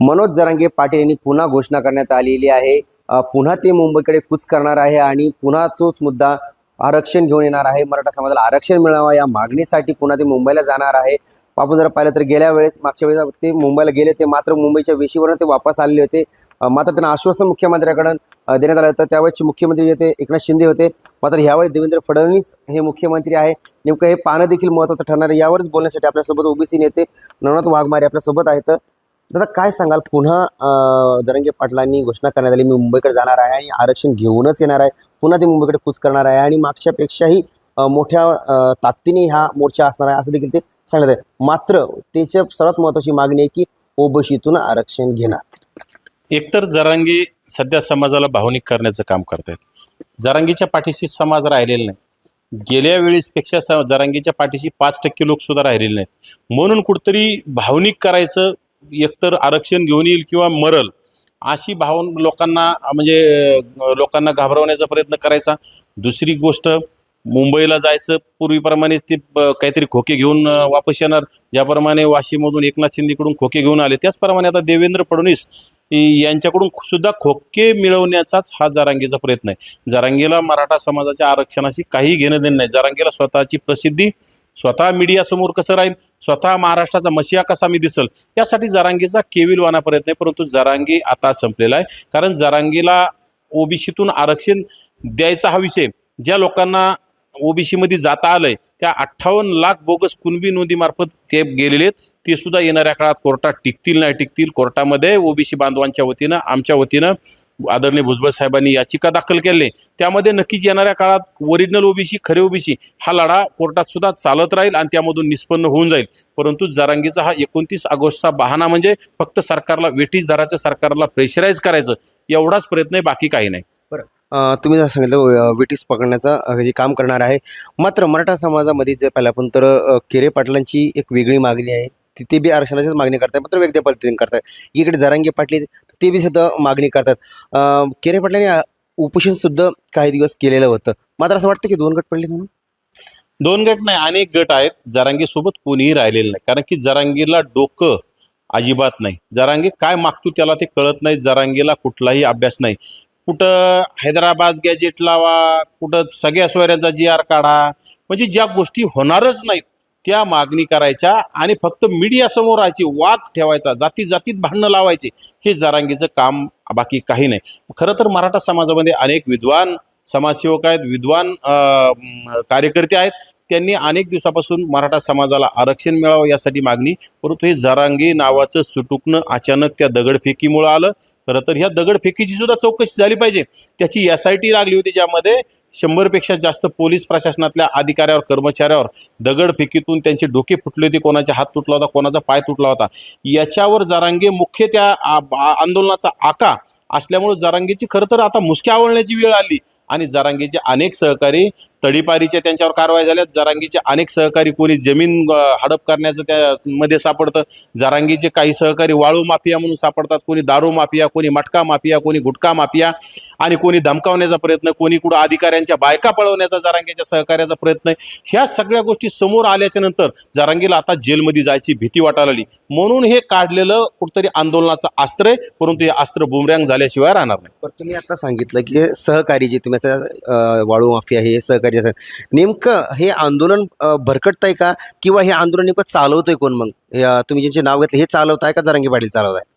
मनोज जरांगे पाटील यांनी पुन्हा घोषणा करण्यात आलेली आहे. पुन्हा ते मुंबईकडे कूच करणार आहे आणि पुन्हा तोच मुद्दा आरक्षण घेऊन येणार आहे. मराठा समाजाला आरक्षण मिळावा या मागणीसाठी पुन्हा ते मुंबईला जाणार आहे. आपण जर पाहिलं तर गेल्या वेळेस मागच्या वेळेस ते मुंबईला गेले होते मात्र मुंबईच्या वेशीवरून ते वापस आलेले होते. मात्र त्यांना आश्वासन मुख्यमंत्र्याकडून देण्यात आलं होतं. त्यावेळेसचे मुख्यमंत्री होते एकनाथ शिंदे होते. मात्र यावेळी देवेंद्र फडणवीस हे मुख्यमंत्री आहे. नेमकं हे पानं देखील महत्त्वाचं ठरणार आहे. यावरच बोलण्यासाठी आपल्यासोबत ओबीसी नेते नवनाथ वाघमारे आपल्यासोबत आहेत. दादा काय सांगाल? पुन्हा अं, जरंगे पाटलांनी घोषणा करण्यात आली. मी मुंबईकडे जाणार आहे आणि आरक्षण घेऊनच येणार आहे. पुन्हा ते मुंबईकडे कूच करणार आहे आणि मागच्यापेक्षाही मोठ्या ताकदीने हा मोर्चा असणार आहे असं देखील ते सांगण्यात आहे मात्र त्याच्या सर्वात महत्त्वाची मागणी आहे की ओबीसीतून आरक्षण घेणार. एकतर जरांगी सध्या समाजाला भावनिक करण्याचं काम करत आहेत जरांगीच्या पाठीशी समाज राहिलेला नाही. गेल्या वेळेसपेक्षा स जरांगीच्या पाठीशी पाच टक्के लोकसुद्धा राहिलेले नाहीत. म्हणून कुठतरी भावनिक करायचं एकतर आरक्षण घेऊन येईल किंवा मरल अशी भावन लोकांना म्हणजे लोकांना घाबरवण्याचा प्रयत्न करायचा. दुसरी गोष्ट मुंबईला जायचं पूर्वीप्रमाणे ते ब- काहीतरी खोके घेऊन वापस येणार. ज्याप्रमाणे वाशीमधून एकनाथ शिंदेकडून खोके घेऊन आले त्याचप्रमाणे आता देवेंद्र फडणवीस यांच्याकडून सुद्धा खोके मिळवण्याचाच हा जारांगीचा प्रयत्न आहे. जारांगीला मराठा समाजाच्या आरक्षणाशी काही घेणं देणं नाही. जारांगीला स्वतःची प्रसिद्धी स्वतः मीडियासमोर कसं राहील? स्वतः महाराष्ट्राचा मशिया कसा मी दिसल? यासाठी जरांगीचा केविलवाना प्रयत्न आहे परंतु जरांगी आता संपलेला आहे. कारण जरांगीला ओबीसीतून आरक्षण द्यायचा हा विषय ज्या लोकांना ओबीसी मध्ये जाता आलंय त्या अठ्ठावन्न लाख बोगस कुणबी नोंदीमार्फत ते गेलेले आहेत. ते सुद्धा येणाऱ्या काळात कोर्टात टिकतील नाही टिकतील कोर्टामध्ये ओबीसी बांधवांच्या वतीनं आमच्या वतीनं आदरणीय भुजबळ साहेबांनी याचिका दाखल केली. त्यामध्ये नक्कीच येणाऱ्या काळात ओरिजिनल ओबीसी खरे ओबीसी हा लढा कोर्टात सुद्धा चालत राहील आणि त्यामधून निष्पन्न होऊन जाईल. परंतु जरांगीचा हा एकोणतीस ऑगस्टचा बहाणा म्हणजे फक्त सरकारला वेटीस धराचं सरकारला प्रेशराईज करायचं एवढाच प्रयत्न आहे बाकी काही नाही. तुम्ही जसं सांगितलं विटीस पकडण्याचा पकडण्याचं हे काम करणार आहे. मात्र मराठा समाजामध्ये जर पाहिलं आपण तर केरे पाटलांची एक वेगळी मागणी आहे ती ते बी आरक्षणाचीच मागणी करतात मात्र वेगळ्या पद्धतीने करतात इकडे जरांगे पाटली ते बी सुद्धा मागणी करतात केरे पाटलांनी उपोषणसुद्धा काही दिवस केलेलं होतं. मात्र असं वाटतं की दोन गट पडले म्हणून? दोन गट नाही अनेक गट आहेत. जरांगीसोबत कोणीही राहिलेलं नाही. कारण की जरांगीला डोकं अजिबात नाही. जरांगी काय मागतो त्याला ते कळत नाही. जरांगीला कुठलाही अभ्यास नाही. कुठं हैदराबाद गॅजेट लावा कुठं सगळ्या सोयऱ्यांचा जी आर काढा. म्हणजे ज्या गोष्टी होणारच नाहीत त्या मागणी करायच्या आणि फक्त मीडियासमोर राहायची वाद ठेवायचा जाती जातीत भांडणं लावायचे हे जरांगीचं काम बाकी काही नाही. खरं तर मराठा समाजामध्ये अनेक विद्वान समाजसेवक आहेत विद्वान कार्यकर्ते आहेत त्यांनी अनेक दिवसापासून मराठा समाजाला आरक्षण मिळावं यासाठी मागणी परंतु हे जरांगी नावाचं सुटुकणं अचानक त्या दगडफेकीमुळं आलं. खरं तर ह्या दगडफेकीची सुद्धा चौकशी झाली पाहिजे. त्याची एस आय टी लागली होती ज्यामध्ये शंभरपेक्षा जास्त पोलीस प्रशासनातल्या अधिकाऱ्यावर कर्मचाऱ्यावर दगडफेकीतून त्यांचे डोके फुटले होते. कोणाचा हात तुटला होता कोणाचा पाय तुटला होता. याच्यावर जरांगे मुख्य त्या आंदोलनाचा आका असल्यामुळे जरांगेची खरं तर आता मुसक्या आवळण्याची वेळ आली. आणि जरांगीचे अनेक सहकारी तडीपारीच्या त्यांच्यावर कारवाई झाल्यात जरांगीचे अनेक सहकारी कोणी जमीन हडप करण्याचं त्यामध्ये सापडतं. जरांगीचे काही सहकारी वाळू माफिया म्हणून सापडतात. कोणी दारू माफिया कोणी मटका माफिया कोणी गुटखा माफिया आणि कोणी धमकावण्याचा प्रयत्न कोणी कुठं अधिकाऱ्यांच्या बायका पळवण्याचा जरांगीच्या सहकार्याचा प्रयत्न. ह्या सगळ्या गोष्टी समोर आल्याच्यानंतर जरांगीला आता जेलमध्ये जायची भीती वाटायला लागली. म्हणून हे काढलेलं कुठतरी आंदोलनाचं अस्त्र आहे. परंतु हे अस्त्र बुमऱ्यांग झाल्याशिवाय राहणार नाही. पण तुम्ही आता सांगितलं की सहकारी जे तुम्ही वाळू माफिया हे सहकारी असं नेमकं हे आंदोलन भरकटत आहे का? किंवा हे आंदोलन नेमकं चालवतंय कोण मग? तुम्ही ज्यांचे नाव घेतले हे चालवताय का जरांगे पाटील आहे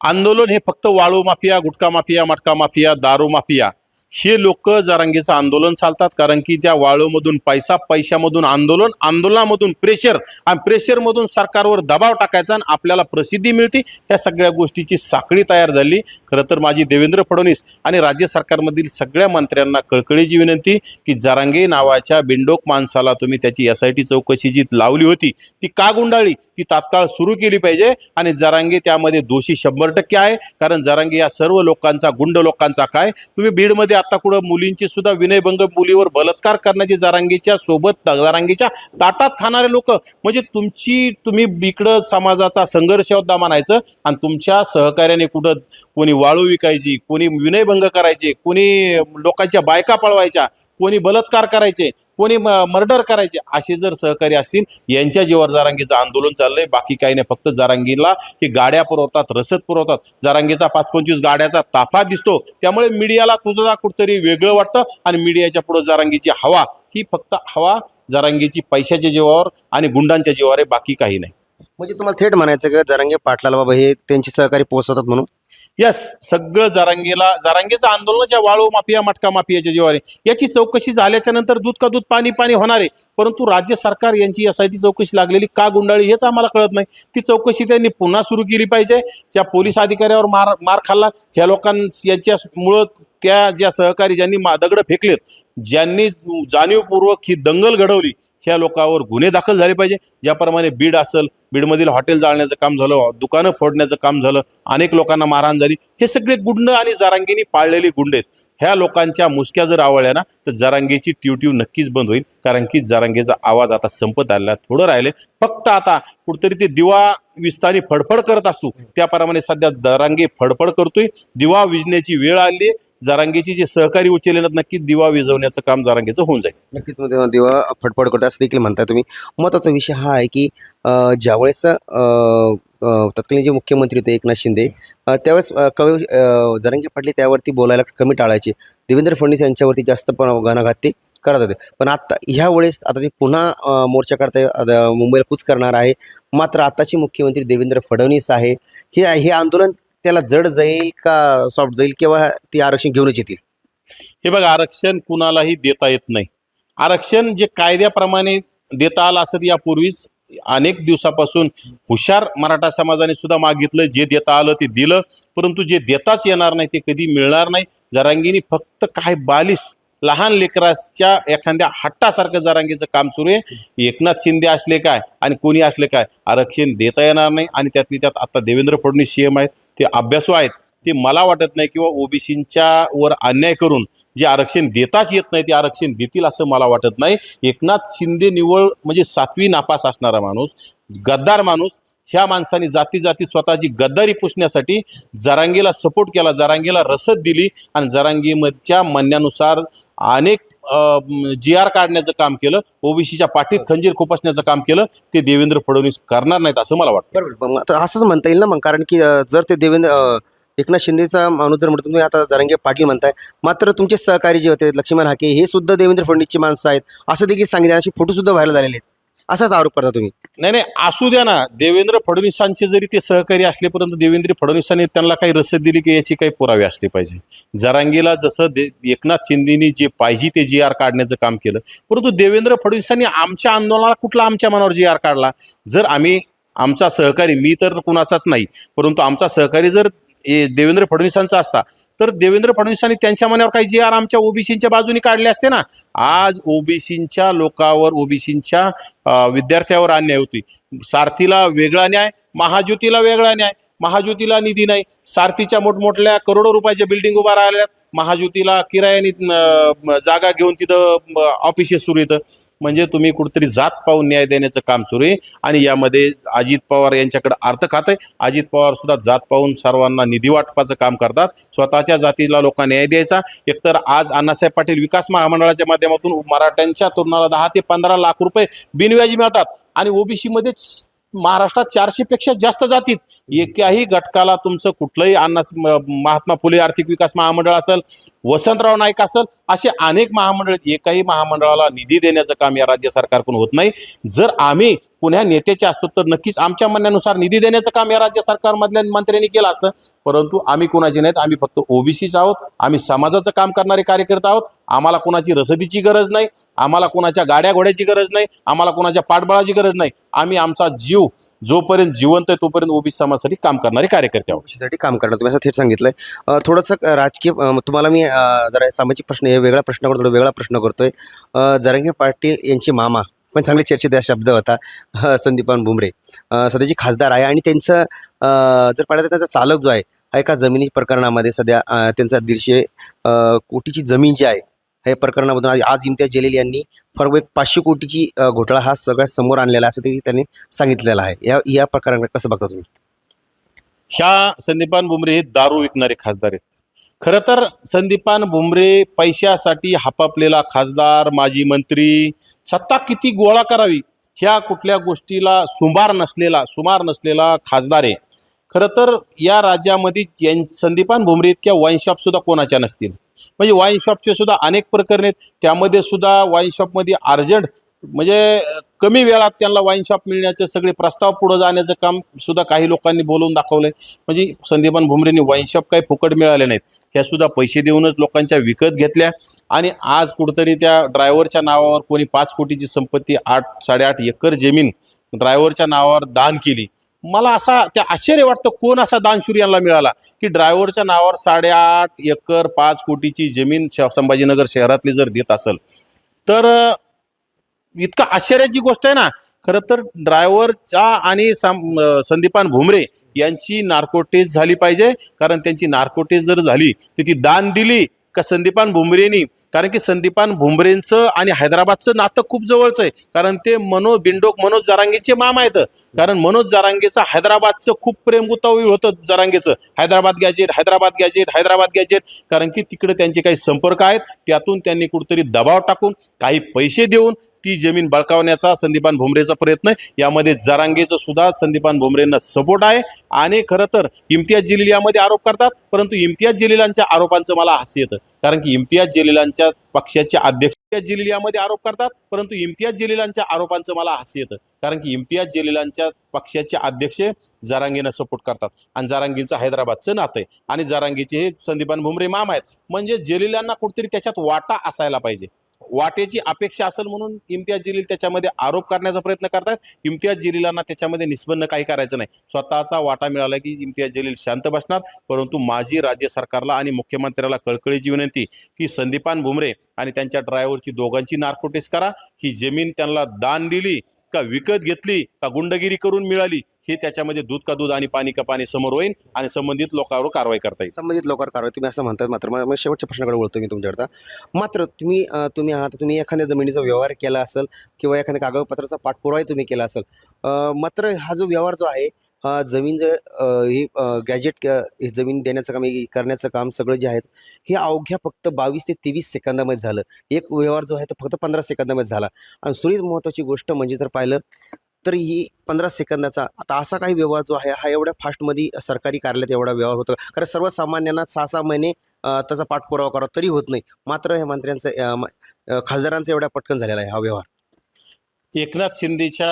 आंदोलन हे फक्त वाळू mafia gutkha mafia matka mafia दारू माफिया हे लोक जरांगीचं आंदोलन चालतात कारण की त्या वाळूमधून पैसा पैशामधून आंदोलन आंदोलनामधून प्रेशर आणि प्रेशरमधून सरकारवर दबाव टाकायचा आणि आपल्याला प्रसिद्धी मिळते या सगळ्या गोष्टीची साखळी तयार झाली. खरं तर माझी देवेंद्र फडणवीस आणि राज्य सरकारमधील सगळ्या मंत्र्यांना कळकळीची विनंती की जारांगे नावाच्या बिंडोक माणसाला तुम्ही त्याची एस आय टी चौकशी जी लावली होती ती का गुंडाळली? ती तात्काळ सुरू केली पाहिजे आणि जरांगे त्यामध्ये दोषी शंभर टक्के आहे कारण जरांगे या सर्व लोकांचा गुंड लोकांचा काय? तुम्ही बीडमध्ये आता कुठं मुलींची सुद्धा विनयभंग मुलीवर बलात्कार करण्याची जारांगीच्या सोबत जारांगीच्या ताटात खाणारे लोक. म्हणजे तुमची तुम्ही इकडं समाजाचा संघर्ष होता म्हणायचं. आणि तुमच्या सहकार्याने कुठं कोणी वाळू विकायची कोणी विनयभंग करायचे कोणी लोकांच्या बायका पळवायच्या कोणी बलात्कार करायचे. कोणी मर्डर करायचे असे जर सहकारी असतील यांच्या जीवावर जारांगीचं आंदोलन चाललंय. बाकी काही नाही फक्त जारांगीला ही गाड्या पुरवतात रसद पुरवतात. जारांगीचा पाच पंचवीस गाड्याचा ताफा दिसतो. त्यामुळे मीडियाला तुझं कुठतरी वेगळं वाटतं आणि मीडियाच्या पुढे जारांगीची हवा ही फक्त हवा जारांगीची पैशाच्या जीवावर आणि गुंडांच्या जीवावर आहे बाकी काही नाही. म्हणजे तुम्हाला थेट म्हणायचं का जरांगे पाटलाला बाबा हे त्यांची सहकारी पोहोचवतात म्हणून? यस सगळं जारांगीला जारांगीचं आंदोलनाच्या वाळू माफिया मटका माफियाच्या जीवावर याची चौकशी झाल्याच्यानंतर दूध का दूध पाणी पाणी होणार आहे. परंतु राज्य सरकार यांची यासाठी चौकशी लागलेली का गुंडाळी हेच आम्हाला कळत नाही. ती चौकशी त्यांनी पुन्हा सुरू केली पाहिजे. ज्या पोलीस अधिकाऱ्यावर मार मार खाल्ला ह्या लोकां यांच्यामुळं त्या ज्या सहकारी ज्यांनी मा- दगडं फेकलेत ज्यांनी जाणीवपूर्वक ही दंगल घडवली ह्या लोकांवर गुन्हे दाखल झाले पाहिजे. ज्याप्रमाणे बीड असेल बीडमधील हॉटेल जाळण्याचं काम झालं दुकानं फोडण्याचं काम झालं अनेक लोकांना मारहाण झाली हे सगळे गुंड आणि जरांगीनी पाळलेली गुंड आहेत. ह्या लोकांच्या मुसक्या जर आवळल्या ना तर जरांगीची ट्यूट्यू नक्कीच बंद होईल. कारण की जरांगेचा आवाज आता संपत आलेला आहे. थोडं राहिले. फक्त आता कुठतरी ते दिवा विस्तानी फडफड करत असतो. त्याप्रमाणे सध्या जरांगे फडफड करतोय. दिवा विजण्याची वेळ आली जारांगीची जे सहकारी उचलले नक्कीच दिवा विजवण्याचं काम जारांगीचं होऊन जाईल. नक्कीच दिवा तेव्हा फटफट करतो असं देखील म्हणताय तुम्ही. महत्त्वाचा विषय हा आहे की ज्यावेळेस तत्कालीन जे मुख्यमंत्री होते एकनाथ शिंदे त्यावेळेस अं, कवी अं, पाटले त्यावरती बोलायला कमी टाळायचे. देवेंद्र फडणवीस यांच्यावरती जास्त पण घणाघात ते करत होते. पण आता ह्या वेळेस आता ते पुन्हा मोर्चा करता मुंबईला कूच करणार आहे. मात्र आताचे मुख्यमंत्री देवेंद्र फडणवीस आहे. हे हे आंदोलन त्याला जड जाईल का सॉफ्ट जाईल किंवा ते आरक्षण घेऊनच येतील? हे बघा आरक्षण कुणालाही देता येत नाही. आरक्षण जे कायद्याप्रमाणे देता आलं असत यापूर्वीच अनेक दिवसापासून हुशार मराठा समाजाने सुद्धा मागितलं जे देता आलं ते दिलं परंतु जे देताच येणार नाही ते कधी मिळणार नाही. जरांगीनी फक्त काय बालीस लहान लेकराच्या एखाद्या हट्टासारखं जरांगीचं काम सुरू आहे. एकनाथ शिंदे असले काय आणि कोणी असले काय आरक्षण देता येणार नाही आणि त्यातली त्यात आता देवेंद्र फडणवीस सीएम आहेत ते अभ्यासू आहेत. ते मला वाटत नाही किंवा ओबीसींच्या वर अन्याय करून जे आरक्षण देताच येत नाही ते आरक्षण देतील असं मला वाटत नाही. एकनाथ शिंदे निवळ म्हणजे सातवी नापास असणारा माणूस गद्दार माणूस ह्या माणसाने जाती जाती स्वतःची गद्दारी पुसण्यासाठी जरांगीला सपोर्ट केला जरांगीला रसद दिली आणि जरांगीमच्या म्हणण्यानुसार अनेक जी आर काढण्याचं काम केलं ओबीसीच्या पाठीत खंजीर खुपसण्याचं काम केलं ते देवेंद्र फडणवीस करणार नाहीत असं मला वाटतं. बरोबर. मग असंच म्हणता येईल ना मग कारण की जर ते देवेंद्र एकनाथ शिंदेचा माणूस जर म्हणतो तुम्ही आता जरांगे पाटील म्हणताय मात्र तुमचे सहकारी जे होते लक्ष्मण हाके हे सुद्धा देवेंद्र फडणवीसची माणसं आहेत असं देखील सांगितलं असे फोटो सुद्धा व्हायरल झालेले आहेत. असाच आरोप करता तुम्ही? नाही नाही असू द्या ना. देवेंद्र फडणवीसांचे जरी ते सहकारी असले परंतु देवेंद्र फडणवीसांनी त्यांना काही रसद दिली की याची काही पुरावे असले पाहिजे. जरांगीला जसं दे एकनाथ शिंदेनी जे पाहिजे ते जी आर काढण्याचं काम केलं. परंतु देवेंद्र फडणवीसांनी आमच्या आंदोलनाला कुठला आमच्या मनावर जी आर काढला? जर आम्ही आमचा सहकारी मी तर कुणाचाच नाही परंतु आमचा सहकारी जर ए, देवेंद्र फडणवीसांचा असता तर देवेंद्र फडणवीसांनी त्यांच्या मनावर काही जी आर आमच्या ओबीसीच्या बाजूने काढले असते ना आज ओबीसीच्या लोकावर ओबीसीच्या विद्यार्थ्यावर अन्याय होती सारथीला वेगळा न्याय महाज्योतीला वेगळा न्याय महाज्योतीला निधी नाही. सारथीच्या मोठमोठल्या करोडो रुपयाच्या बिल्डिंग उभा राहिल्यात. महाज्योतीला किरायानी जागा घेऊन तिथं ऑफिसेस सुरू येतं म्हणजे तुम्ही कुठेतरी जात पाहून न्याय देण्याचं काम सुरू आहे. आणि यामध्ये अजित पवार यांच्याकडे अर्थ खात आहे. अजित पवार सुद्धा जात पाहून सर्वांना निधी वाटपाचं काम करतात. स्वतःच्या जातीला लोकांना न्याय द्यायचा. एकतर आज अण्णासाहेब पाटील विकास महामंडळाच्या माध्यमातून मराठ्यांच्या तरुणाला दहा ते पंधरा लाख रुपये बिनव्याजी मिळतात. आणि ओबीसीमध्येच महाराष्ट्रात चारशे पेक्षा जास्त जातीत. एकाही घटकाला तुमचं कुठलंही अण्णा म- महात्मा फुले आर्थिक विकास महामंडळ असेल वसंतराव नाईक असेल असे अनेक महामंडळ एकाही महामंडळाला निधी देण्याचं काम या राज्य सरकारकडून होत नाही. जर आम्ही कुण्या नेत्याचे असतो तर नक्कीच आमच्या म्हणण्यानुसार निधी देण्याचं काम या राज्य सरकारमधल्या मंत्र्यांनी केलं असतं. परंतु आम्ही कुणाचे नाहीत. आम्ही फक्त ओबीसीच आहोत. आम्ही समाजाचं काम करणारे कार्यकर्ते आहोत. आम्हाला कुणाची रसदीची गरज नाही. आम्हाला कुणाच्या गाड्या घोड्याची गरज नाही. आम्हाला कुणाच्या पाठबळाची गरज नाही. आम्ही आमचा जीव जोपर्यंत जिवंत आहे तोपर्यंत ओबीसी समाजासाठी काम करणारे कार्यकर्ते आहोत. काम करणार. तुम्ही असं थेट सांगितलंय. थोडंसं राजकीय तुम्हाला मी जरा सामाजिक प्रश्न हे वेगळा प्रश्न करतो. थोडा वेगळा प्रश्न करतोय. जरंगे पाटील यांचे मामा. पण चांगले चर्चेत शब्द होता. संदीपान भुमरे. सध्याची सध्याचे खासदार आहे आणि त्यांचं जर पाहिलं तर त्यांचा चालक जो आहे हा एका जमिनी प्रकरणामध्ये सध्या त्यांचा दीडशे कोटीची जमीन जी आहे हे प्रकरणामधून आज- आज इम्तियाज जलील यांनी फरव एक पाचशे कोटीची घोटाळा हा सगळ्यात समोर आणलेला असं ते त्यांनी सांगितलेलं आहे. या या प्रकाराकडे कसं बघता तुम्ही? ह्या संदीपान बुमरे हे दारू विकणारे खासदार आहेत. खरं तर संदीपान भुमरे पैशासाठी हापापलेला खासदार माजी मंत्री सत्ता किती गोळा करावी ह्या कुठल्या गोष्टीला सुमार नसलेला सुमार नसलेला खासदार आहे. खरं तर या राज्यामध्ये यां संदीपान भुमरे इतक्या वाईन कोणाच्या नसतील? म्हणजे वाईनशॉपचे सुद्धा अनेक प्रकरणे आहेत. त्यामध्ये सुद्धा वाईन शॉपमध्ये अर्जंट म्हणजे कमी वेळात त्यांना वाईन शॉप मिळण्याचे सगळे प्रस्ताव पुढे जाण्याचं काम सुद्धा काही लोकांनी बोलवून दाखवलंय. म्हणजे संदीपान भुमरेंनी वाईन शॉप काही फुकट मिळाले नाहीत. ह्या सुद्धा पैसे देऊनच लोकांच्या विकत घेतल्या. आणि आज कुठंतरी त्या ड्रायव्हरच्या नावावर कोणी पाच कोटीची संपत्ती आठ साडेआठ एकर जमीन ड्रायव्हरच्या नावावर दान केली. मला असा त्या आश्चर्य वाटतं कोण असा दानशूर यांना मिळाला? की ड्रायव्हरच्या नावावर साडेआठ एकर पाच कोटीची जमीन संभाजीनगर शहरातली जर देत असेल तर इतकं आश्चर्याची गोष्ट आहे ना. खरं तर ड्रायव्हरच्या आणि संदीपान भुमरे यांची नार्को टेस्ट झाली पाहिजे. कारण त्यांची नार्को टेस्ट जर झाली तर ती दान दिली का संदीपान भुमरेनी. कारण की संदीपान भुमरेंचं आणि हैदराबादचं नातं खूप जवळचं आहे. कारण ते मनोज बिंडोक मनोज जारांगेचे माम आहेत. कारण मनोज जारांगेचं हैदराबादचं खूप प्रेम गुतावळी होतं जारांगेचं. Hyderabad gazette Hyderabad gazette Hyderabad gazette कारण की तिकडे त्यांचे काही संपर्क आहेत. त्यातून त्यांनी कुठेतरी दबाव टाकून काही पैसे देऊन ती जमीन बळकावण्याचा संदीपान भुमरेचा प्रयत्न आहे. यामध्ये जरांगेचं सुद्धा संदीपान भुमरेंना सपोर्ट आहे. आणि खरं तर इम्तियाज जलील यामध्ये आरोप करतात परंतु इम्तियाज जलीलांच्या आरोपांचं मला हास्य येतं. कारण की इम्तियाज जलीलांच्या पक्षाचे अध्यक्ष इम्तियाज जलील यामध्ये आरोप करतात परंतु इम्तियाज जलीलांच्या आरोपांचं मला हास्य येतं. कारण की इम्तियाज जलीलांच्या पक्षाचे अध्यक्ष जरांगीनं सपोर्ट करतात. आणि जरांगीचं हैदराबादचं नातं आहे. आणि जरांगीचे हे संदीपान भुमरे माम आहेत. म्हणजे जलीलांना कुठेतरी त्याच्यात वाटा असायला पाहिजे. वाटेची अपेक्षा असेल म्हणून इम्तियाज जलील त्याच्यामध्ये आरोप करण्याचा प्रयत्न करतात इम्तियाज जलीलांना त्याच्यामध्ये निष्पन्न काही करायचं नाही. स्वतःचा वाटा मिळाला की इम्तियाज जलील शांत बसणार परंतु माजी राज्य सरकारला आणि मुख्यमंत्र्याला कळकळीची विनंती की संदीपान भुमरे आणि त्यांच्या ड्रायव्हरची दोघांची नार्कोटिस करा ही जमीन त्यांना दान दिली का विकत घेतली का गुंडगिरी करून मिळाली हे त्याच्यामध्ये दूध का दूध आणि पाणी का पाणी समोर होईल आणि संबंधित लोकांवर कारवाई करता येईल. संबंधित लोकांवर कारवाई तुम्ही असं म्हणतात मात्र. मला मला शेवटच्या प्रश्नाकडे बोलतो मी तुमच्याकडता मात्र तुम्ही अं, तुम्ही आहात तुम्ही एखाद्या जमिनीचा व्यवहार केला असेल किंवा एखाद्या कागदपत्राचा पाठपुरावाही तुम्ही केला असेल अं, मात्र हा जो व्यवहार जो आहे हा जमीन जे हे गॅजेट हे जमीन देण्याचं काम हे करण्याचं काम सगळं जे आहेत हे अवघ्या फक्त बावीस ते तेवीस सेकंदामध्ये झालं. एक व्यवहार जो आहे तो फक्त पंधरा सेकंदामध्ये झाला. आणि सुरीत महत्त्वाची गोष्ट म्हणजे जर पाहिलं तर ही पंधरा सेकंदाचा आता असा काही व्यवहार जो आहे हा एवढ्या फास्टमध्ये सरकारी कार्यालयात एवढा व्यवहार होतो. कारण सर्वसामान्यांना सहा सहा महिने त्याचा पाठपुरावा करावा तरी होत नाही. मात्र हे मंत्र्यांचं खासदारांचा एवढा पटकन झालेला आहे हा व्यवहार. एकनाथ शिंदेच्या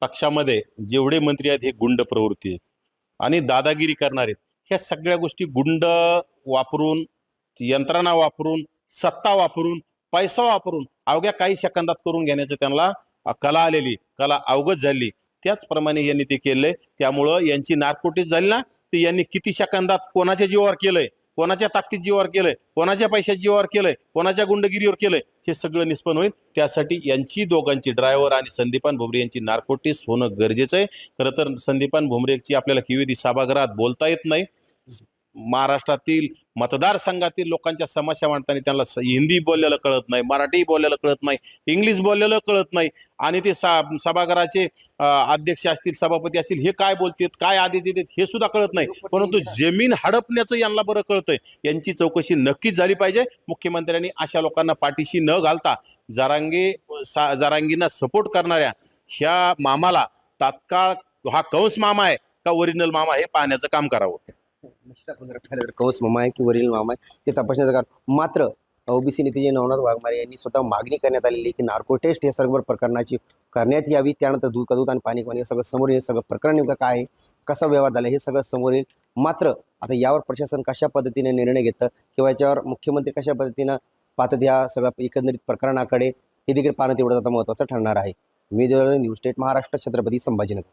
पक्षामध्ये जेवढे मंत्री आहेत हे गुंड प्रवृत्ती आहेत. आणि दादागिरी करणार आहेत. ह्या सगळ्या गोष्टी गुंड वापरून यंत्रणा वापरून सत्ता वापरून पैसा वापरून अवघ्या काही सेकंदात करून घेण्याचं त्यांना कला आलेली कला अवगत झाली. त्याचप्रमाणे यांनी ते केलंय. त्यामुळं यांची नारकोटीच झाली ना ते यांनी किती सेकंदात कोणाच्या जीवावर केलंय? कोणाच्या ताकदीत जीवावर केलंय कोणाच्या पैशात जीवावर केलंय कोणाच्या गुंडगिरीवर केलंय हे सगळं निष्पन्न होईल. त्यासाठी यांची दोघांची ड्रायव्हर आणि संदीपान भुमरे यांची नार्कोटिस होणं गरजेचं आहे. खरं तर संदीपान भुमरेची आपल्याला किविधी सभागृहात बोलता येत नाही. महाराष्ट्रातील मतदारसंघातील लोकांच्या समस्या मांडताना त्यांना हिंदी बोललेलं कळत नाही मराठी बोललेलं कळत नाही इंग्लिश बोललेलं कळत नाही. आणि ते सा सभागृहाचे अध्यक्ष असतील सभापती असतील हे काय बोलतात काय आदेश देतात हे सुद्धा कळत नाही. परंतु जमीन हडपण्याचं यांना बरं कळतंय. यांची चौकशी नक्कीच झाली पाहिजे. मुख्यमंत्र्यांनी अशा लोकांना पाठीशी न घालता जरांगे सा जरांगींना सपोर्ट करणाऱ्या ह्या मामाला तात्काळ हा कंस मामा आहे का ओरिजिनल मामा हे पाहण्याचं काम करावं. निश्चित आपण जर पाहिलं तर कंस मामा आहे की वरील मामा आहे ते तपासण्याचं कारण. मात्र ओबीसी नेते जे नवनाथ वाघमारे यांनी स्वतः मागणी करण्यात आलेली की नार्को टेस्ट हे सर्व प्रकरणाची करण्यात यावी. त्यानंतर दूध का दूध आणि पाणी पाणी हे सगळं समोर येईल सगळं प्रकरण नेमकं काय आहे? कसा व्यवहार झाला? हे सगळं समोर येईल मात्र आता यावर प्रशासन कशा पद्धतीने निर्णय घेतं किंवा याच्यावर मुख्यमंत्री कशा पद्धतीनं पाहतात या सगळ्या एकंदरीत प्रकरणाकडे? हे देखील पाहणं तेवढं आता महत्त्वाचं ठरणार आहे. मी न्यूज स्टेट महाराष्ट्र छत्रपती संभाजीनगर.